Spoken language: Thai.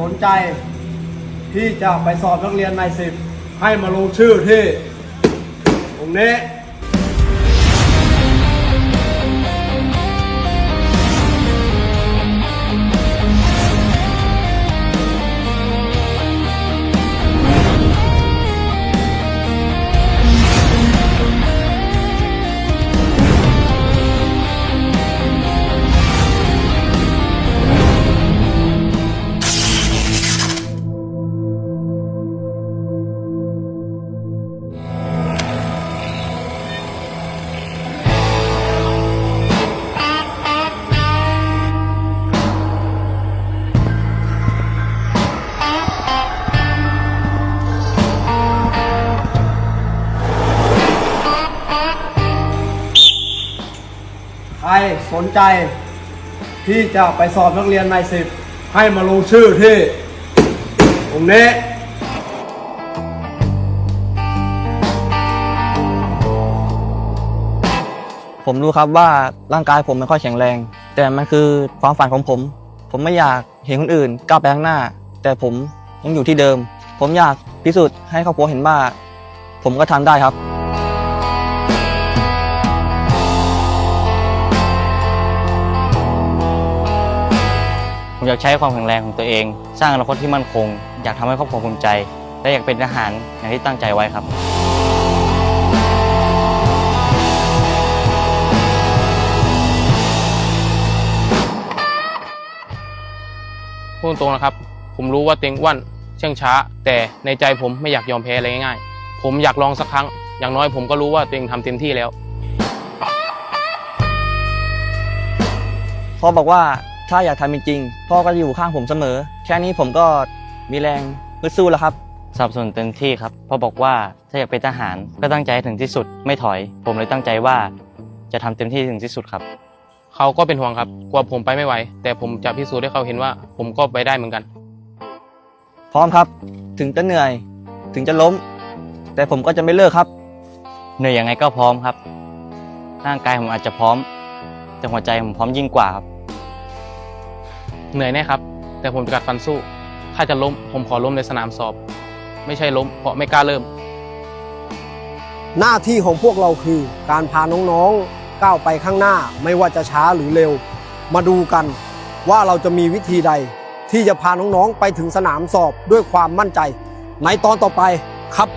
สนใจ ที่จะไปสอบนักเรียนในสิบให้มาลงชื่อที่ตรงนี้ สนใจ ที่จะไปสอบนักเรียนในสิบให้มาลงชื่อที่ตรงนี้ผมรู้ครับว่าร่างกายผมไม่ค่อยแข็งแรง แต่มันคือความฝันของผม ผมไม่อยากเห็นคนอื่นก้าวไปข้างหน้า แต่ผมยังอยู่ที่เดิม ผมอยากพิสูจน์ให้ครอบครัวเห็นว่า ผมก็ทำได้ครับ ผมอยากใช้ความแข็งแรงของตัวเอง สร้างอนาคตที่มั่นคง อยากทำให้ครอบครัวภูมิใจ และอยากเป็นทหารอย่างที่ตั้งใจไว้ครับพูดตรงนะครับ ผมรู้ว่าเต็งอ้วนเชื่องช้า แต่ในใจผมไม่อยากยอมแพ้อะไรง่ายๆ ผมอยากลองสักครั้ง อย่างน้อยผมก็รู้ว่าตัวเองทำเต็มที่แล้วพ่อบอกว่า ถ้าอยากทำจริงๆพ่อก็จะอยู่ข้างผมเสมอ แค่นี้ผมก็มีแรงฮึดสู้แล้วครับสนับสนุนเต็มที่ครับเพราะบอกว่าถ้าอยากเป็นทหารก็ตั้งใจให้ถึงที่สุดไม่ถอย ผมเลยตั้งใจว่า จะทำเต็มที่ถึงที่สุดครับ เขาก็เป็นห่วงครับ กลัวผมไปไม่ไหว แต่ผมจะพิสูจน์ให้เขาเห็นว่า ผมก็ไปได้เหมือนกัน พร้อมครับ ถึงจะเหนื่อย ถึงจะล้ม แต่ผมก็จะไม่เลิกครับ เหนื่อยยังไงก็พร้อมครับ ร่างกายผมอาจจะพร้อม แต่หัวใจผมพร้อมยิ่งกว่าครับ เหนื่อยแน่ครับ แต่ผมจะกัดฟันสู้ ถ้าจะล้ม ผมขอล้มในสนามสอบ ไม่ใช่ล้ม เพราะไม่กล้าเริ่ม หน้าที่ของพวกเราคือการพาน้องๆก้าวไปข้างหน้าไม่ว่าจะช้าหรือเร็ว มาดูกันว่าเราจะมีวิธีใด ที่จะพาน้องๆไปถึงสนามสอบด้วยความมั่นใจ ในตอนต่อไปครับ